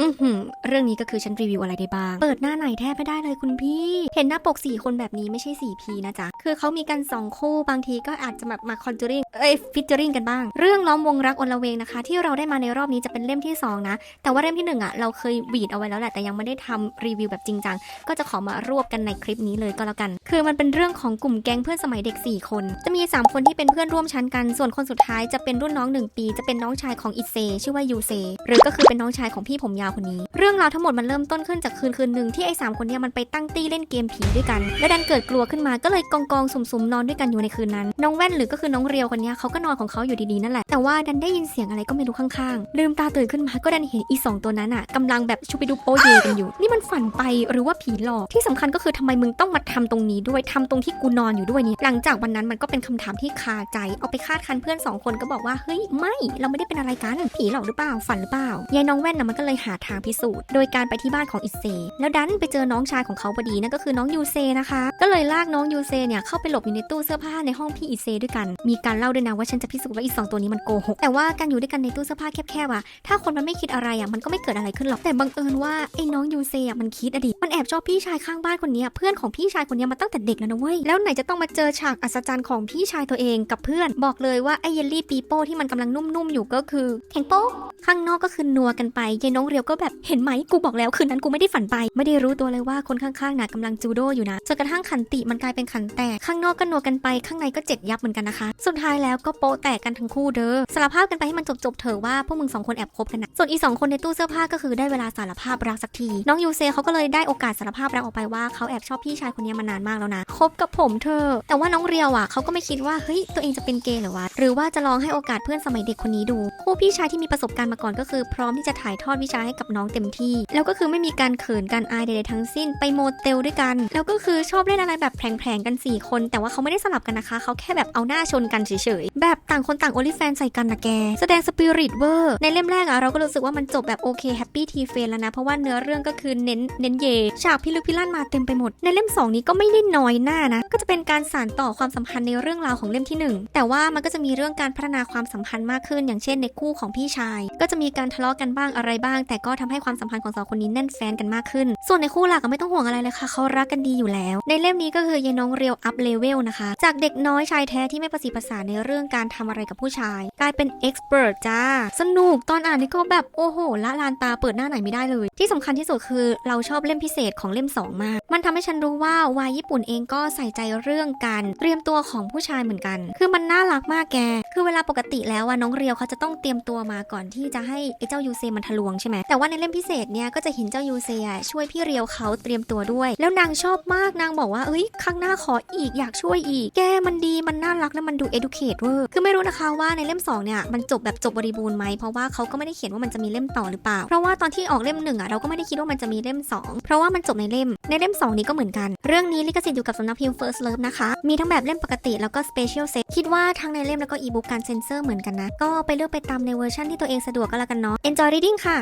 อือหือเรื่องนี้ก็คือฉันรีวิวอะไรได้บ้าง เปิดหน้าไหนแทบไม่ได้เลยคุณพี่ เห็นหน้าปก 4 คนแบบนี้ไม่ใช่4พีนะจ๊ะ คือเขามีกัน 2 คู่บางทีก็อาจจะแบบมาคอนจูริงเอ้ยฟิชเจอริงกันบ้าง เรื่องล้อมวงรักอนละเวงนะคะ ที่เราได้มาในรอบนี้จะเป็นเล่มที่ 2 นะ แต่ว่าเล่มที่ 1 อะ เราเคยบีดเอาไว้แล้วแหละแต่ยังไม่ได้ทำรีวิวแบบจริงจังก็จะขอมารวบกันในคลิปนี้เลยก็แล้วกัน คือมันเป็นเรื่องของกลุ่มแก๊งเพื่อนสมัยเด็ก 4 คน จะมี 3 คนที่เป็นเพื่อนร่วมชั้นกัน ส่วนคนสุดท้ายจะเป็นรุ่นน้อง 1 ปี จะเป็นน้องชายของอิเซ ชื่อว่ายูเซ หรือก็คือเป็นน้องชายของพี่ผมยาวคนนี้ เรื่องราวทั้งหมดมันเริ่มต้นขึ้นจากคืนคืนหนึ่งที่ไอ้สามคนเนี้ยมันไปตั้งตี้เล่นเกมผีด้วยกัน และดันเกิดกลัวขึ้นมา ก็เลยกองกองสุ่มๆนอนด้วยกันอยู่ในคืนนั้น น้องแว่นหรือก็คือน้องเรียวคนนี้เขาก็นอนของเขาอยู่ดีๆนั่นแหละ แต่ว่าดันได้ยินเสียงอะไรก็ไม่รู้ข้างๆ ลืมตาตื่นขึ้นมาก็ดันเห็นอีสองตัวนั้นอะกำลังแบบชูไปดูโปเยกันอยู่ นี่มันฝันไปหรือว่าผีหลอกที่สำคัญก็คือทำไมมึงต้องมาทำตรงนี้ด้วยทำตรงที่กูนอนอยู่ด้วยเนี่ยหลังจากวันนั้นมันก็เป็นคำถามที่คาใจ เอาไปคาดคันเพื่อนสองคนก็บอกว่าเฮ้ยไม่เราไม่ได้เป็นอะไรกันผีหลอกหรือเปล่าฝันหรือเปล่ายายน้องแว่นน่ะมันก็เลยหาทางพิสูจน์โดยการไปที่บ้านของอิเซแล้วดันไปเจอน้องชายของเขาพอดีนั่นก็คือน้องยูเซนะคะ ก็เลยลากน้องยูเซเนี่ยเข้าไปหลบอยู่ในตู้เสื้อผ้าในห้องพี่อิเซด้วยกัน มีการเล่าด้วยนะว่าฉันจะพิสูจน์ว่าอีสองตัวนี้มันโกหกแต่ว่าการอยู่ด้วยกันในตู้เสื้อผ้าแคบๆอะถ้าคนมันไม่คิดอะไรอะมันก็ไม่เกิดอะไรขึ้นหรอกแต่บังเอิญว่าไอ้น้องยูเซอะมันคิดอะดิมันแอบชอบพี่ชายข้างบ้านคนนี้เพื่อนของพี่ชายคนนี้มาตั้งแต่เด็กแล้วนะเว้ย แล้วไหนจะต้องมาเจอฉากอัศจรรย์ของพี่ชายตัวเองกับเพื่อน บอกเลยว่าไอเยลลี่ปีโป้ที่มันกำลังนุ่มๆอยู่ก็คือแข็งโป๊กข้างนอกก็คือนัวกันไปยายน้องเรียวก็แบบเห็นไหมกูบอกแล้วคืนนั้นกูไม่ได้ฝันไป ไม่ได้รู้ตัวเลยว่าคนข้างๆน่ะกำลังจูโดอยู่นะจนกระทั่งขันติมันกลายเป็นขันแตกข้างนอกก็นัวกันไปข้างในก็เจ็ดยับเหมือนกันนะคะ สุดท้ายแล้วก็โปะแตกกันทั้งคู่เด้อสารภาพกันไปให้มันจบๆเถอะว่าพวกมึงสองคนแอบคบกันนะส่วนอีสองคนในตู้เสื้อผ้าก็คือได้เวลาสารภาพรักสักทีน้องยูเซเขาก็เลยได้โอกาสสารภาพรักออกไปว่าเขาแอบชอบพี่ชายคนนี้มานานมากแล้วนะคบกับผมเธอ แต่ว่าน้องเรียวอะเขาก็ไม่คิดว่าเฮ้ยตัวเองจะเป็นเกย์หรือวะหรือว่าจะลองให้โอกาสเพื่อนสมัยเด็กคนนี้ดูคู่พี่ชายที่มีประสบการณ์มาก่อนก็คือพร้อมที่จะถ่ายทอดวิชาให้กับน้องเต็มที่ แล้วก็คือไม่มีการเขินการอายใดๆทั้งสิ้นไปโมเตลด้วยกัน แล้วก็คือชอบเล่นอะไรแบบแผลงๆกัน 4 คน แต่ว่าเขาไม่ได้สลับกันนะคะ เขาแค่แบบเอาหน้าชนกันเฉยๆ แบบต่างคนต่างโอลิแฟนใส่กันนะแก แสดงสปิริตเวอร์ในเล่มแรกอะเราก็รู้สึกว่ามันจบแบบโอเคแฮปปี้ทีเฟนแล้วนะ เพราะว่าเนื้อเรื่องก็คือเน้นเน้นเยฉากพิลึกพิลั่นมาเต็มไปหมด ในเล่ม 2 นี้ก็ไม่ได้น้อยหน้านะ ก็จะเป็นการสานต่อความสัมพันธ์ในเรื่องราวของเล่มที่หนึ่งแต่ว่ามันก็จะมีเรื่องการพัฒนาความสัมพันธ์มากขึ้น อย่างเช่นในคู่ของพี่ชาย ก็จะมีการทะเลาะกันบ้างอะไรบ้าง แต่ก็ทำให้ความสัมพันธ์ของสองคนนี้แน่นแฟนกันมากขึ้น ส่วนในคู่หลักก็ไม่ต้องห่วงอะไรเลยค่ะเขารักกันดีอยู่แล้ว ในเล่มนี้ก็คือยายน้องเรียวอัพเลเวลนะคะ จากเด็กน้อยชายแท้ที่ไม่ประสีภาษาในเรื่องการทำอะไรกับผู้ชาย กลายเป็นเอ็กซ์เพรสจ้า สนุกตอนอ่านนี่ก็แบบโอ้โหละลานตาเปิดหน้าไหนไม่ได้เลย ที่สำคัญที่สุดคือเราชอบเล่มพิเศษของเล่ม 2 มาก มันทำให้ฉันรู้ว่าวายญี่ปุ่นเองก็ใส่ใจเรื่องการเตรียมตัวของผู้ชายเหมือนกัน คือมันน่ารักมากแกคือเวลาปกติแล้วอะน้องเรียวเขาจะต้องเตรียมตัวมาก่อนที่จะให้ไอ้เจ้ายูเซมันทะลวงใช่ไหมแต่ว่าในเล่มพิเศษเนี่ยก็จะเห็นเจ้ายูเซอะช่วยพี่เรียวเขาเตรียมตัวด้วย แล้วนางชอบมากนางบอกว่าเอ้ยข้งหน้าขออีกอยากช่วยอีก แกมันดีมันน่ารักและมันดู educate เวอร์คือไม่รู้นะคะว่าในเล่ม2เนี่ยมันจบแบบจบบริบูรณ์ไหมเพราะว่าเขาก็ไม่ได้เขียนว่ามันจะมีเล่มต่อหรือเปล่า เพราะว่าตอนที่ออกเล่มหนึ่งอะเราก็ไม่ได้คิดว่ามันจะมีเล่ม 2 เพราะว่ามันจบในเล่ม ในเล่ม 2 นี้ก็เหมือนกัน เรื่องนี้ลิขสิทธิ์อยู่กับสำนักพิมพ์ First Love นะคะมีทั้งแบบเล่มปกติแล้วก็ Special Set คิดว่าทั้งในเล่มแล้วก็อีบุกการเซ็นเซอร์เหมือนกันนะ ก็ไปเลือกไปตามในเวอร์ชันที่ตัวเองสะดวกก็แล้วกันเนาะ Enjoy reading ค่ะ